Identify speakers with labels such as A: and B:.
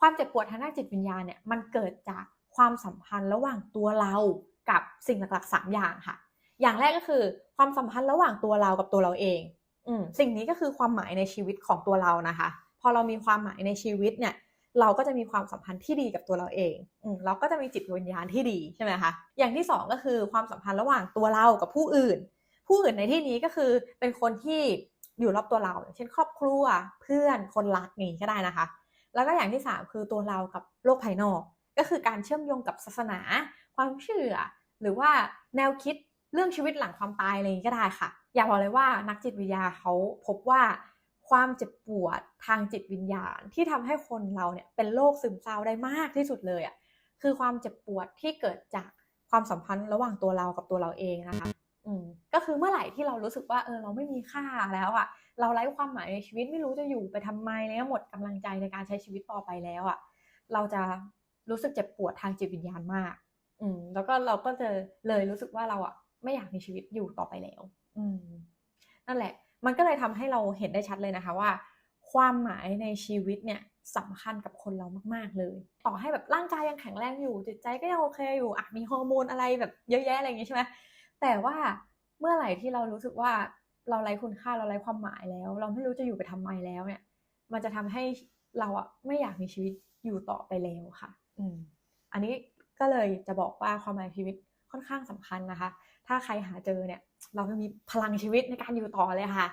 A: ความเจ็บปวดทางด้านจิตวิญญาณเนี่ยมันเกิดจากความสัมพันธ์ระหว่างตัวเรากับสิ่งหลักๆสามอย่างค่ะ อย่างแรกก็คือความสัมพันธ์ระหว่างตัวเรากับตัวเราเองอืมสิ่งนี้ก็คือความหมายในชีวิตของตัวเรานะคะ พอเรามีความหมายในชีวิตเนี่ย เราก็จะมีความสัมพันธ์ที่ดีกับตัวเราเองอืมเราก็จะมีจิตวิญญาณที่ดีใช่ไหมคะ อย่างที่สองก็คือความสัมพันธ์ระหว่างตัวเรากับผู้อื่น ผู้อื่นในที่นี้ก็คือเป็นคนที่อยู่รอบตัวเรา เช่น ครอบครัว เพื่อน คนรักนี่ก็ได้นะคะ แล้วก็อย่างที่สามคือตัวเรากับโลกภายนอก ก็คือการเชื่อมโยงกับศาสนา ความเชื่อ หรือว่าแนวคิดเรื่องชีวิตหลังความตายอะไรอย่างนี้ก็ได้ค่ะ อยากบอกเลยว่านักจิตวิทยาเขาพบว่าความเจ็บปวดทางจิตวิญญาณที่ทำให้คนเราเนี่ยเป็นโรคซึมเศร้าได้มากที่สุดเลยอะคือความเจ็บปวดที่เกิดจากความสัมพันธ์ระหว่างตัวเรากับตัวเราเองนะคะ คือเมื่อไหร่ที่เรารู้สึกว่าเออเราไม่มีค่าแล้วอะ เราไร้ความหมายในชีวิตไม่รู้จะอยู่ไปทำไมแล้วหมดกำลังใจในการใช้ชีวิตต่อไปแล้วอะ เราจะรู้สึกเจ็บปวดทางจิตวิญญาณมาก อืม แล้วก็เราก็จะเลยรู้สึกว่าเราอะ ไม่อยากมีชีวิตอยู่ต่อไปแล้ว อืม นั่นแหละ มันก็เลยทำให้เราเห็นได้ชัดเลยนะคะว่า ความหมายในชีวิตเนี่ยสำคัญกับคนเรามาก ๆ เลย ต่อให้แบบร่างกายยังแข็งแรงอยู่จิตใจก็ยังโอเคอยู่อะมีฮอร์โมนอะไรแบบเยอะแยะอะไรอย่างงี้ใช่ไหมแต่ว่า เมื่อไหร่ที่เรารู้สึกว่าเราไร้คุณค่าเราไร้ความหมายแล้ว เราไม่รู้จะอยู่ไปทำไมแล้วเนี่ย มันจะทำให้เราอะไม่อยากมีชีวิตอยู่ต่อไปแล้วค่ะ อืม อันนี้ก็เลยจะบอกว่าความหมายชีวิตค่อนข้างสำคัญนะคะ ถ้าใครหาเจอเนี่ย เราจะมีพลังชีวิตในการอยู่ต่อเลยค่ะ